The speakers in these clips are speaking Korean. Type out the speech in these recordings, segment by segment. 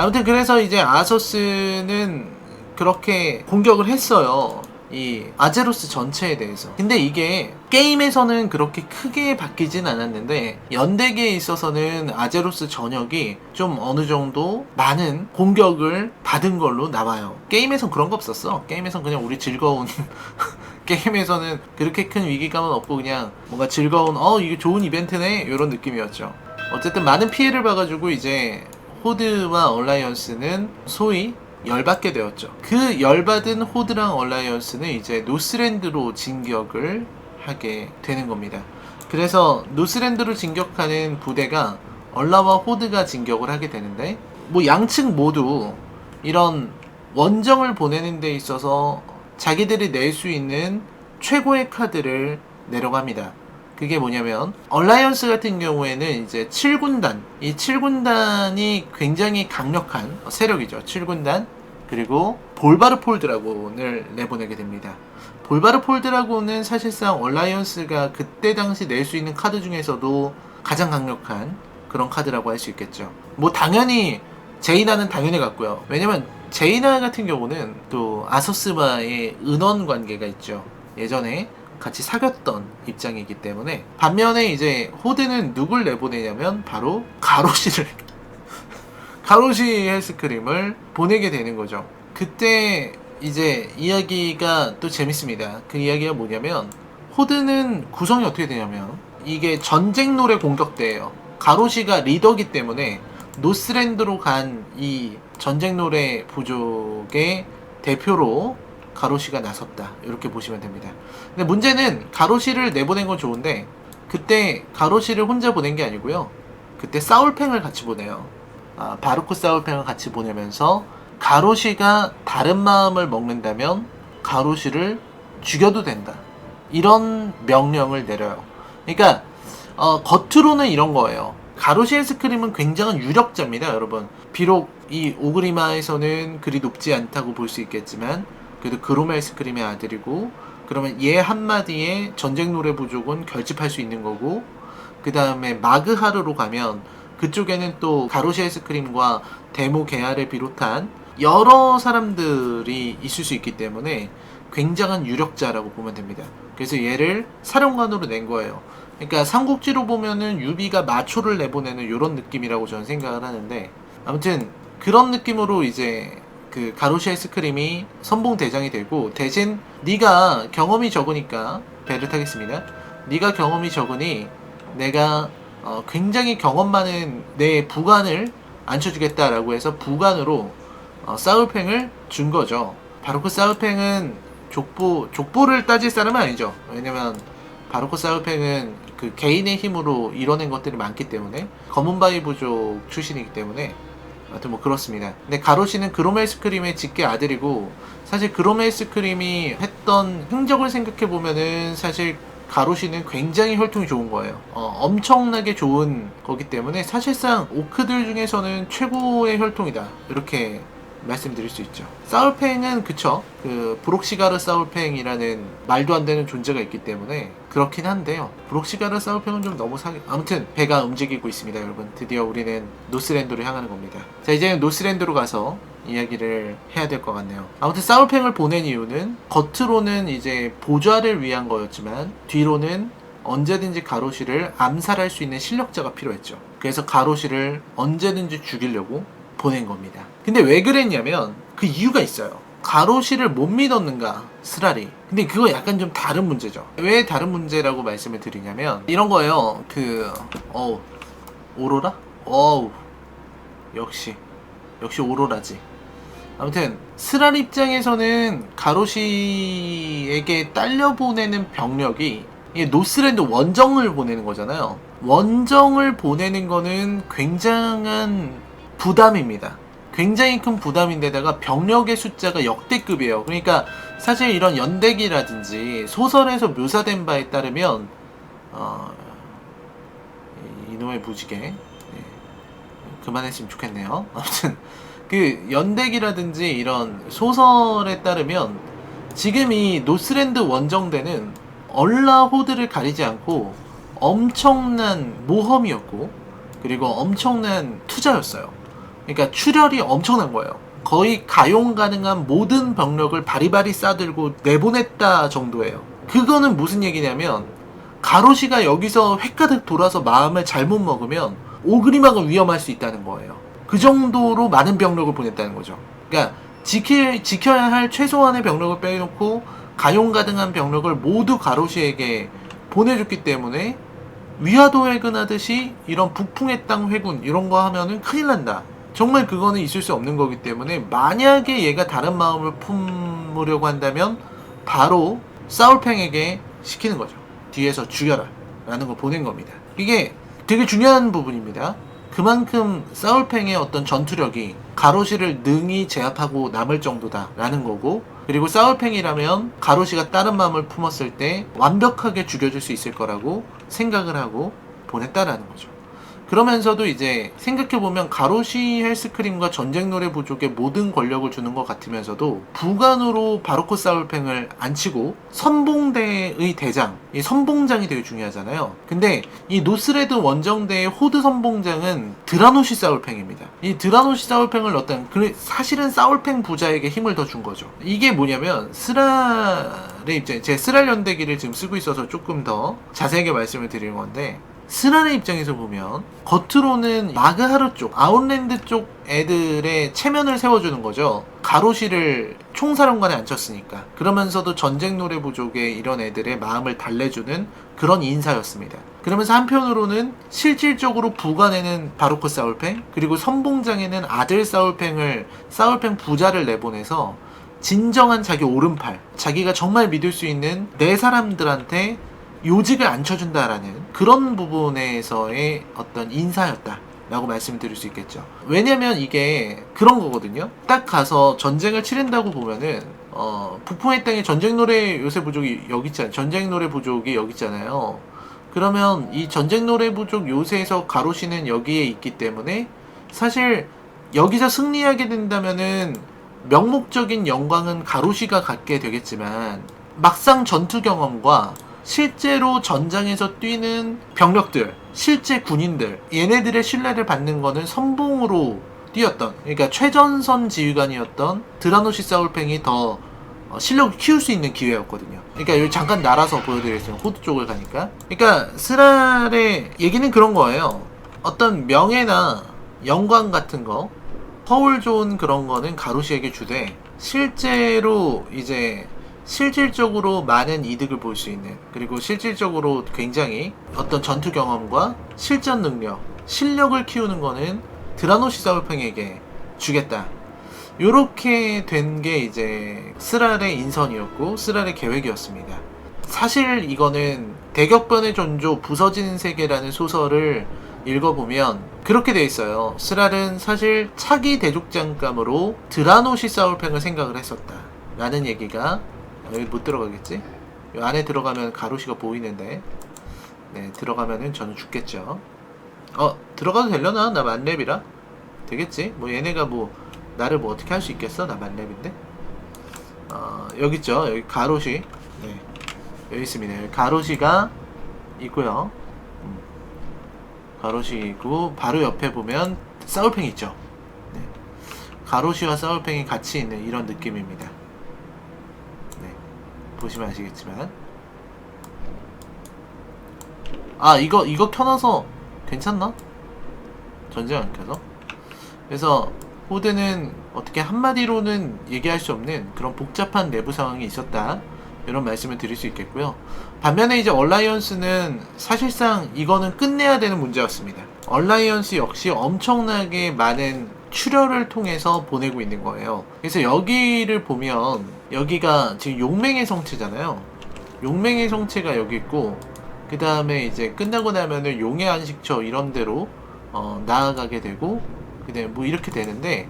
아무튼 그래서 이제 아서스는 그렇게 공격을 했어요. 이 아제로스 전체에 대해서. 근데 이게 게임에서는 그렇게 크게 바뀌진 않았는데 연대기에 있어서는 아제로스 전역이 좀 어느 정도 많은 공격을 받은 걸로 나와요. 게임에선 그런 거 없었어. 게임에선 그냥 우리 즐거운 게임에서는 그렇게 큰 위기감은 없고 그냥 뭔가 즐거운 어 이게 좋은 이벤트네 이런 느낌이었죠. 어쨌든 많은 피해를 봐가지고 이제 호드와 얼라이언스는 소위 열받게 되었죠. 그 열받은 호드랑 얼라이언스는 이제 노스랜드로 진격을 하게 되는 겁니다. 그래서 노스랜드로 진격하는 부대가 얼라와 호드가 진격을 하게 되는데 뭐 양측 모두 이런 원정을 보내는 데 있어서 자기들이 낼 수 있는 최고의 카드를 내려갑니다. 그게 뭐냐면 얼라이언스 같은 경우에는 이제 7군단. 이 7군단이 굉장히 강력한 세력이죠. 7군단. 그리고 볼바르 폴 드라곤을 내보내게 됩니다. 볼바르 폴 드라곤은 사실상 얼라이언스가 그때 당시 낼 수 있는 카드 중에서도 가장 강력한 그런 카드라고 할 수 있겠죠. 뭐 당연히 제이나는 당연히 같고요. 왜냐면 제이나 같은 경우는 또 아소스와의 은원 관계가 있죠. 예전에 같이 사귀었던 입장이기 때문에 반면에 이제 호드는 누굴 내보내냐면 바로 가로시를 가로시 헬스크림을 보내게 되는 거죠. 그때 이제 이야기가 또 재밌습니다. 그 이야기가 뭐냐면 호드는 구성이 어떻게 되냐면 이게 전쟁 노래 공격대예요. 가로시가 리더기 때문에 노스랜드로 간 이 전쟁 노래 부족의 대표로 가로시가 나섰다. 이렇게 보시면 됩니다. 근데 문제는 가로시를 내보낸 건 좋은데 그때 가로시를 혼자 보낸 게 아니고요. 그때 싸울팽을 같이 보내요. 아, 바루크 싸울팽을 같이 보내면서 가로시가 다른 마음을 먹는다면 가로시를 죽여도 된다. 이런 명령을 내려요. 그러니까 어, 겉으로는 이런 거예요. 가로시 헬스크림은 굉장한 유력자입니다, 여러분. 비록 이 오그리마에서는 그리 높지 않다고 볼 수 있겠지만 그래도 그로마 헬스크림의 아들이고 그러면 얘 한마디에 전쟁 노래 부족은 결집할 수 있는 거고 그 다음에 마그하르로 가면 그쪽에는 또 가로시 아이스크림과 데모 계열을 비롯한 여러 사람들이 있을 수 있기 때문에 굉장한 유력자라고 보면 됩니다. 그래서 얘를 사령관으로 낸 거예요. 그러니까 삼국지로 보면은 유비가 마초를 내보내는 이런 느낌이라고 저는 생각을 하는데 아무튼 그런 느낌으로 이제 그 가로시 아이스크림이 선봉 대장이 되고 대신 네가 경험이 적으니까 배를 타겠습니다. 네가 경험이 적으니 내가 어, 굉장히 경험 많은 내 부관을 앉혀주겠다라고 해서 부관으로 어, 싸울팽을 준 거죠. 바로 그 싸울팽은 족보 족보를 따질 사람은 아니죠. 왜냐면 바로크 싸울팽은 그 개인의 힘으로 이뤄낸 것들이 많기 때문에 검은바위 부족 출신이기 때문에 하여튼 뭐 그렇습니다. 근데 가로시는 그로멜스크림의 직계 아들이고 사실 그로멜스크림이 했던 행적을 생각해 보면은 사실 가로시는 굉장히 혈통이 좋은 거예요. 어, 엄청나게 좋은 거기 때문에 사실상 오크들 중에서는 최고의 혈통이다. 이렇게 말씀드릴 수 있죠. 사울팽은 그쵸. 그 브록시가르 사울팽이라는 말도 안 되는 존재가 있기 때문에 그렇긴 한데요. 브록시가르 사울팽은 좀 너무 사기. 아무튼 배가 움직이고 있습니다, 여러분. 드디어 우리는 노스랜드로 향하는 겁니다. 자 이제 노스랜드로 가서 이야기를 해야 될 것 같네요. 아무튼 사울팽을 보낸 이유는 겉으로는 이제 보좌를 위한 거였지만 뒤로는 언제든지 가로시를 암살할 수 있는 실력자가 필요했죠. 그래서 가로시를 언제든지 죽이려고 보낸 겁니다. 근데 왜 그랬냐면 그 이유가 있어요. 가로시를 못 믿었는가 스라리. 근데 그거 약간 좀 다른 문제죠. 왜 다른 문제라고 말씀을 드리냐면 이런 거예요. 그 어우 오로라? 어우 역시 역시 오로라지. 아무튼 스랄 입장에서는 가로시에게 딸려 보내는 병력이 노스랜드 원정을 보내는 거잖아요. 원정을 보내는 거는 굉장한 부담입니다. 굉장히 큰 부담인데다가 병력의 숫자가 역대급이에요. 그러니까 사실 이런 연대기라든지 소설에서 묘사된 바에 따르면 어, 이- 이놈의 무지개 네. 그만했으면 좋겠네요. 아무튼 그 연대기라든지 이런 소설에 따르면 지금 이 노스랜드 원정대는 얼라 호드를 가리지 않고 엄청난 모험이었고 그리고 엄청난 투자였어요. 그러니까 출혈이 엄청난 거예요. 거의 가용 가능한 모든 병력을 바리바리 싸들고 내보냈다 정도예요. 그거는 무슨 얘기냐면 가로시가 여기서 획가득 돌아서 마음을 잘못 먹으면 오그리막은 위험할 수 있다는 거예요. 그 정도로 많은 병력을 보냈다는 거죠. 그러니까 지킬, 지켜야 할 최소한의 병력을 빼놓고 가용 가능한 병력을 모두 가로시에게 보내줬기 때문에 위화도 회근하듯이 이런 북풍의 땅 회군 이런 거 하면은 큰일 난다. 정말 그거는 있을 수 없는 거기 때문에 만약에 얘가 다른 마음을 품으려고 한다면 바로 사울팽에게 시키는 거죠. 뒤에서 죽여라 라는 걸 보낸 겁니다. 이게 되게 중요한 부분입니다. 그만큼 사울팽의 어떤 전투력이 가로시를 능히 제압하고 남을 정도다라는 거고 그리고 사울팽이라면 가로시가 다른 마음을 품었을 때 완벽하게 죽여줄 수 있을 거라고 생각을 하고 보냈다라는 거죠. 그러면서도 이제 생각해보면 가로시 헬스크림과 전쟁 노래 부족에 모든 권력을 주는 것 같으면서도 부관으로 바로코 사울팽을 안 치고 선봉대의 대장, 이 선봉장이 되게 중요하잖아요. 근데 이 노스레드 원정대의 호드 선봉장은 드라노시 사울팽입니다. 이 드라노시 사울팽을 넣었던 그 사실은 사울팽 부자에게 힘을 더 준 거죠. 이게 뭐냐면 스랄의 입장에 제 스랄 연대기를 지금 쓰고 있어서 조금 더 자세하게 말씀을 드리는 건데 스란의 입장에서 보면 겉으로는 마그하르 쪽, 아웃랜드 쪽 애들의 체면을 세워주는 거죠. 가로시를 총사령관에 앉혔으니까. 그러면서도 전쟁 노래 부족의 이런 애들의 마음을 달래주는 그런 인사였습니다. 그러면서 한편으로는 실질적으로 부관에는 바로크 사울팽, 그리고 선봉장에는 아들 사울팽을, 사울팽 부자를 내보내서 진정한 자기 오른팔, 자기가 정말 믿을 수 있는 내 사람들한테 요직을 안 쳐준다라는 그런 부분에서의 어떤 인사였다. 라고 말씀드릴 수 있겠죠. 왜냐면 이게 그런 거거든요. 딱 가서 전쟁을 치른다고 보면은, 어, 북풍의 땅에 전쟁 노래 요새 부족이 여기 있잖아요. 전쟁 노래 부족이 여기 있잖아요. 그러면 이 전쟁 노래 부족 요새에서 가로시는 여기에 있기 때문에 사실 여기서 승리하게 된다면은 명목적인 영광은 가로시가 갖게 되겠지만 막상 전투 경험과 실제로 전장에서 뛰는 병력들, 실제 군인들, 얘네들의 신뢰를 받는 거는 선봉으로 뛰었던, 그러니까 최전선 지휘관이었던 드라노시 사울팽이 더 어, 실력을 키울 수 있는 기회였거든요. 그러니까 여기 잠깐 날아서 보여드리겠습니다. 호드 쪽을 가니까. 그러니까 스랄의 얘기는 그런 거예요. 어떤 명예나 영광 같은 거, 허울 좋은 그런 거는 가로시에게 주되 실제로 이제 실질적으로 많은 이득을 볼 수 있는 그리고 실질적으로 굉장히 어떤 전투 경험과 실전 능력, 실력을 키우는 거는 드라노시 사울팽에게 주겠다. 요렇게 된 게 이제 스랄의 인선이었고 스랄의 계획이었습니다. 사실 이거는 대격변의 존조 부서지는 세계라는 소설을 읽어보면 그렇게 돼 있어요. 스랄은 사실 차기 대족장감으로 드라노시 사울팽을 생각을 했었다. 라는 얘기가 여기 못 들어가겠지? 이 안에 들어가면 가로시가 보이는데 네 들어가면은 저는 죽겠죠 어 들어가도 되려나? 나 만렙이라 되겠지? 뭐 얘네가 뭐 나를 뭐 어떻게 할 수 있겠어? 나 만렙인데 어 여기 있죠 여기 가로시 네 여기 있습니다 여기 가로시가 있고요 음. 가로시고 바로 옆에 보면 사울팽이 있죠 네. 가로시와 사울팽이 같이 있는 이런 느낌입니다 보시면 아시겠지만 아 이거 이거 켜놔서 괜찮나? 전쟁 안 켜서? 그래서 호드는 어떻게 한마디로는 얘기할 수 없는 그런 복잡한 내부 상황이 있었다 이런 말씀을 드릴 수 있겠고요 반면에 이제 얼라이언스는 사실상 이거는 끝내야 되는 문제였습니다 얼라이언스 역시 엄청나게 많은 출혈을 통해서 보내고 있는 거예요. 그래서 여기를 보면 여기가 지금 용맹의 성체잖아요. 용맹의 성체가 여기 있고 그 다음에 이제 끝나고 나면은 용의 안식처 이런 데로 어, 나아가게 되고 그다음에 뭐 이렇게 되는데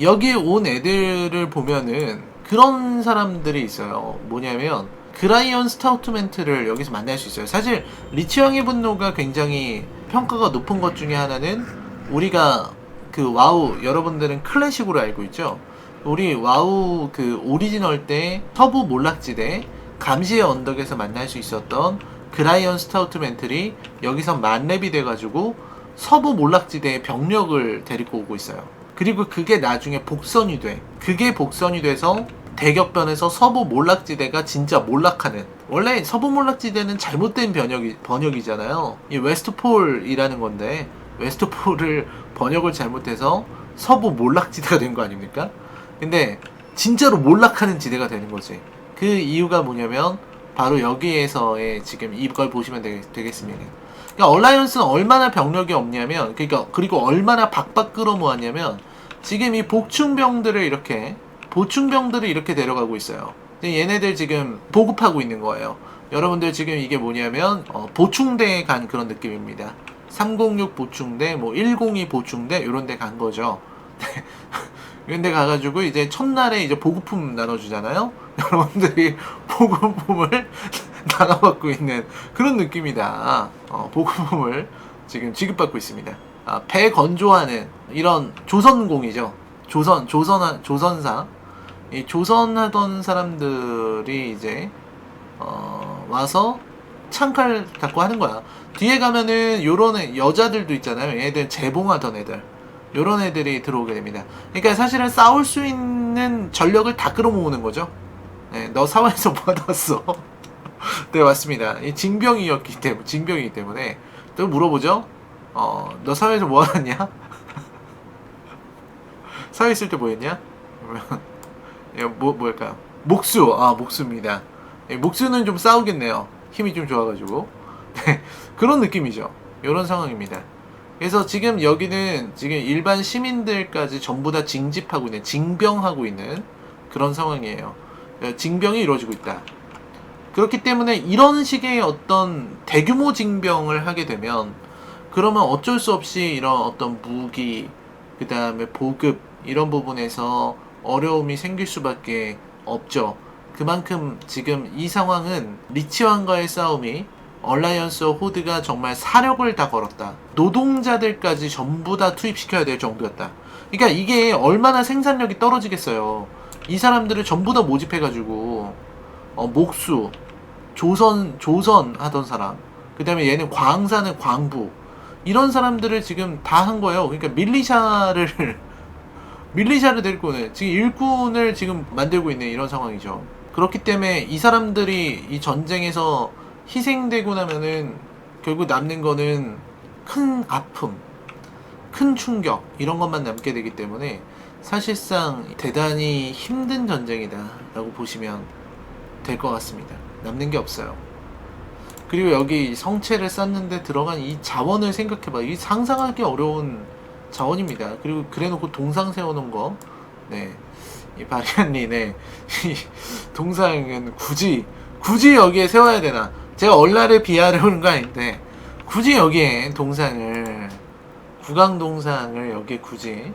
여기에 온 애들을 보면은 그런 사람들이 있어요. 뭐냐면 그라이언 스타우트멘트를 여기서 만날 수 있어요. 사실 리치왕의 분노가 굉장히 평가가 높은 것 중에 하나는 우리가 그 와우 여러분들은 클래식으로 알고 있죠. 우리 와우 그 오리지널 때 서부 몰락지대 감시의 언덕에서 만날 수 있었던 그라이언 스타우트 멘틀이 여기서 만렙이 돼가지고 서부 몰락지대의 병력을 데리고 오고 있어요. 그리고 그게 나중에 복선이 돼. 그게 복선이 돼서 대격변에서 서부 몰락지대가 진짜 몰락하는. 원래 서부 몰락지대는 잘못된 번역이, 번역이잖아요. 이 웨스트폴이라는 건데, 웨스트폴을 번역을 잘못해서 서부 몰락지대가 된 거 아닙니까? 근데 진짜로 몰락하는 지대가 되는 거지. 그 이유가 뭐냐면 바로 여기에서의 지금 이걸 보시면 되겠, 되겠 습니다. 그러니까 얼라이언스는 얼마나 병력이 없냐면 그러니까 그리고 얼마나 박박 끌어모았냐면 지금 이 복충병들을 이렇게 보충병들을 이렇게 데려가고 있어요. 얘네들 지금 보급하고 있는 거예요. 여러분들 지금 이게 뭐냐면 어, 보충대에 간 그런 느낌입니다. 306 보충대, 뭐 102 보충대 이런 데 간 거죠. 이런 데 가가지고 이제 첫날에 이제 보급품 나눠주잖아요. 여러분들이 보급품을 나눠받고 있는 그런 느낌이다. 어, 보급품을 지금 지급받고 있습니다. 아, 배 건조하는 이런 조선공이죠. 조선, 조선, 조선사. 이 조선하던 사람들이 이제, 어, 와서 창칼 갖고 하는 거야. 뒤에 가면은 요런 애- 여자들도 있잖아요. 얘들 재봉하던 애들. 요런 애들이 들어오게 됩니다. 그러니까 사실은 싸울 수 있는 전력을 다 끌어모으는 거죠. 네, 너 사원에서 뭐 하다 왔어? 네, 맞습니다. 이 징병이었기 때문에, 징병이기 때문에. 또 물어보죠? 어, 너 사회에서 뭐 하냐? 사회 있을 때 뭐 했냐? 그러면, 예, 뭐, 뭐일까요? 목수, 아, 목수입니다. 예, 목수는 좀 싸우겠네요. 힘이 좀 좋아가지고. 네, 그런 느낌이죠. 이런 상황입니다. 그래서 지금 여기는 지금 일반 시민들까지 전부 다 징집하고 있는, 징병하고 있는 그런 상황이에요. 어, 징병이 이루어지고 있다. 그렇기 때문에 이런 식의 어떤 대규모 징병을 하게 되면 그러면 어쩔 수 없이 이런 어떤 무기, 그 다음에 보급, 이런 부분에서 어려움이 생길 수밖에 없죠. 그만큼 지금 이 상황은 리치왕과의 싸움이 얼라이언스 호드가 정말 사력을 다 걸었다. 노동자들까지 전부 다 투입시켜야 될 정도였다. 그러니까 이게 얼마나 생산력이 떨어지겠어요. 이 사람들을 전부 다 모집해가지고 어, 목수, 조선 조선 하던 사람, 그 다음에 얘는 광사는 광부 이런 사람들을 지금 다 한 거예요. 그러니까 밀리샤를 밀리샤를 데리고 는 지금 일꾼을 지금 만들고 있는 이런 상황이죠. 그렇기 때문에 이 사람들이 이 전쟁에서 희생되고 나면은 결국 남는 거는 큰 아픔, 큰 충격 이런 것만 남게 되기 때문에 사실상 대단히 힘든 전쟁이다라고 보시면 될 것 같습니다. 남는 게 없어요. 그리고 여기 성체를 쌓는데 들어간 이 자원을 생각해봐. 이 상상하기 어려운 자원입니다. 그리고 그래놓고 동상 세워놓은 거, 네, 이 바리안리, 네, 이 동상은 굳이 굳이 여기에 세워야 되나? 제가 얼라를 비하려는 거 아닌데 굳이 여기에 동상을 구강 동상을 여기에 굳이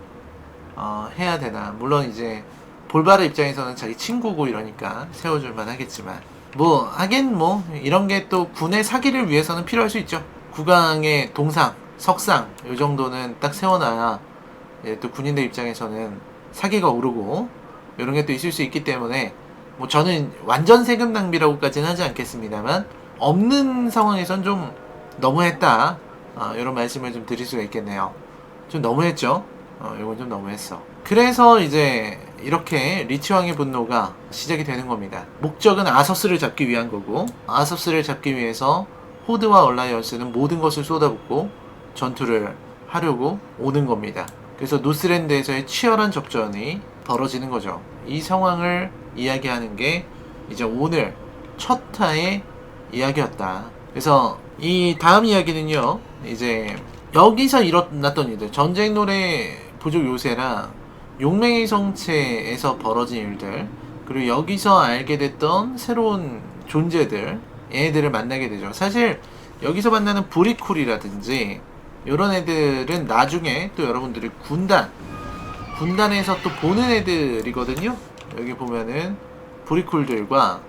어, 해야 되나? 물론 이제 볼바르 입장에서는 자기 친구고 이러니까 세워줄만 하겠지만 뭐 하긴 뭐 이런 게 또 군의 사기를 위해서는 필요할 수 있죠. 구강의 동상, 석상 요 정도는 딱 세워놔야 예, 또 군인들 입장에서는 사기가 오르고 이런 게 또 있을 수 있기 때문에 뭐 저는 완전 세금 낭비라고까지는 하지 않겠습니다만 없는 상황에선 좀 너무했다 어, 이런 말씀을 좀 드릴 수가 있겠네요. 좀 너무했죠. 어, 이건 좀 너무했어. 그래서 이제 이렇게 리치왕의 분노가 시작이 되는 겁니다. 목적은 아서스를 잡기 위한 거고 아서스를 잡기 위해서 호드와 얼라이언스는 모든 것을 쏟아붓고 전투를 하려고 오는 겁니다. 그래서 노스랜드에서의 치열한 접전이 벌어지는 거죠. 이 상황을 이야기하는 게 이제 오늘 첫 타의 이야기였다. 그래서 이 다음 이야기는요, 이제 여기서 일어났던 일들, 전쟁 노래 부족 요새랑 용맹의 성체에서 벌어진 일들, 그리고 여기서 알게 됐던 새로운 존재들, 얘네들을 만나게 되죠. 사실 여기서 만나는 브리쿨이라든지 이런 애들은 나중에 또 여러분들이 군단, 군단에서 또 보는 애들이거든요. 여기 보면은 브리쿨들과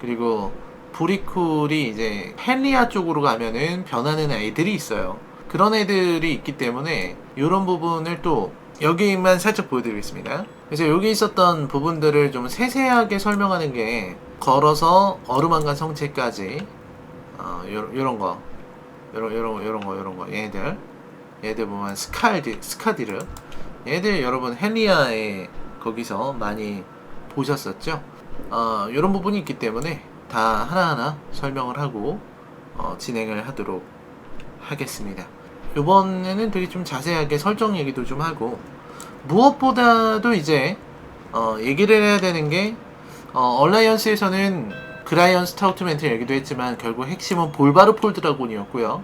그리고 브리쿨이 이제 헬리아 쪽으로 가면은 변하는 애들이 있어요. 그런 애들이 있기 때문에 이런 부분을 또 여기만 살짝 보여드리겠습니다. 그래서 여기 있었던 부분들을 좀 세세하게 설명하는 게 걸어서 어루만간 성체까지 어, 요, 요런 거 요런 요런 요런 거 요런 거 얘들 얘들 보면 스카디 스카디르 얘들 여러분 헬리아의 거기서 많이 보셨었죠? 어, 이런 부분이 있기 때문에 다 하나하나 설명을 하고 어, 진행을 하도록 하겠습니다. 이번에는 되게 좀 자세하게 설정 얘기도 좀 하고 무엇보다도 이제 어, 얘기를 해야 되는 게 어, 얼라이언스에서는 그라이언 스타우트멘트 얘기도 했지만 결국 핵심은 볼바르 폴드라곤이었고요.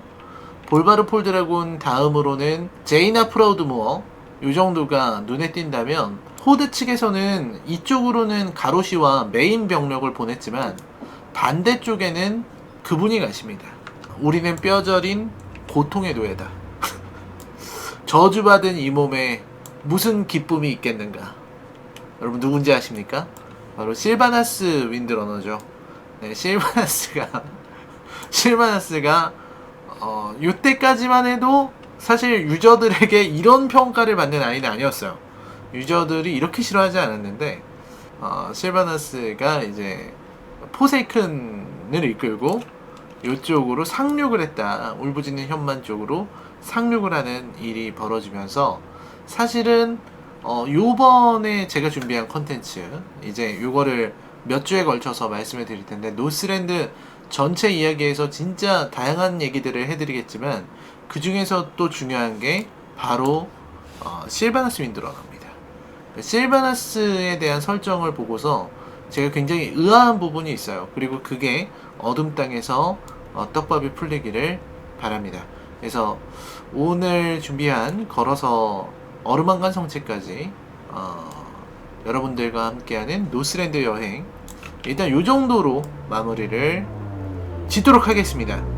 볼바르 폴드라곤 다음으로는 제이나 프라우드무어 요 정도가 눈에 띈다면 호드 측에서는 이쪽으로는 가로시와 메인 병력을 보냈지만 반대쪽에는 그분이 가십니다. 우리는 뼈저린 고통의 노예다. 저주받은 이 몸에 무슨 기쁨이 있겠는가? 여러분 누군지 아십니까? 바로 실바나스 윈드러너죠. 네, 실바나스가 실바나스가 어, 이때까지만 해도 사실 유저들에게 이런 평가를 받는 아이는 아니었어요. 유저들이 이렇게 싫어하지 않았는데 어, 실바나스가 이제 포세이큰을 이끌고 이쪽으로 상륙을 했다. 울부짖는 현만 쪽으로 상륙을 하는 일이 벌어지면서 사실은 어, 요번에 제가 준비한 컨텐츠 이제 요거를 몇 주에 걸쳐서 말씀을 드릴 텐데 노스랜드 전체 이야기에서 진짜 다양한 얘기들을 해드리겠지만 그 중에서 또 중요한 게 바로 어, 실바나스 윈드러너입니다. 실바나스에 대한 설정을 보고서 제가 굉장히 의아한 부분이 있어요. 그리고 그게 어둠 땅에서 어, 떡밥이 풀리기를 바랍니다. 그래서 오늘 준비한 걸어서 어루만간 성체까지 어, 여러분들과 함께하는 노스랜드 여행 일단 요 정도로 마무리를 짓도록 하겠습니다.